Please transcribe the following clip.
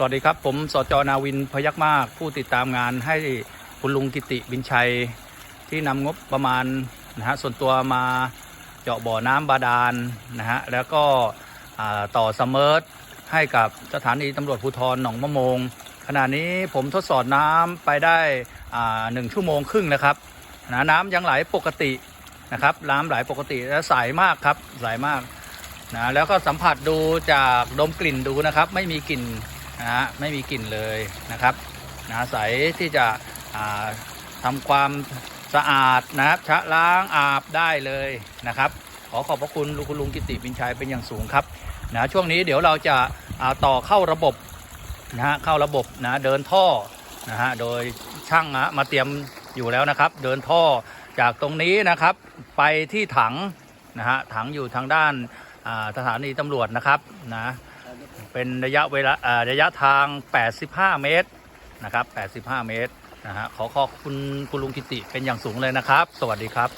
สวัสดีครับ ผมสจนาวินพยักมาก ผู้ติดตามงานให้คุณลุงกิติบินชัย ที่นำงบประมาณนะฮะส่วนตัวมาเจาะบ่อน้ำบาดาลนะฮะแล้วก็ต่อสมร์ทให้กับสถานีตำรวจภูธรหนองมะมง ขณะนี้ผมทดสอบน้ำไปได้หนึ่งชั่วโมงครึ่งนะครับนะน้ำยังไหลปกตินะครับน้ำไหลปกติและใสมากครับใสมากนะแล้วก็สัมผัสดูจากดมกลิ่นดูนะครับ ไม่มีกลิ่น นะฮะไม่มีกลิ่นเลยนะครับนะใสที่จะอ่าทำความสะอาดนะครับชะล้างอาบได้เลยนะครับ ขอขอบพระคุณลุงคุณลุงกิติบินชัยเป็นอย่างสูงครับนะช่วงนี้เดี๋ยวเราจะอ่าต่อเข้าระบบนะฮะเข้าระบบนะเดินท่อนะฮะโดยช่างนะมาเตรียมอยู่แล้วนะครับ เดินท่อจากตรงนี้นะครับไปที่ถังนะฮะถังอยู่ทางด้านสถานีตำรวจนะครับนะ เป็นระยะเวลาระยะทาง 85 เมตรนะครับ 85 เมตรนะฮะขอขอบคุณคุณลุงกิติเป็นอย่างสูงเลยนะครับ สวัสดีครับ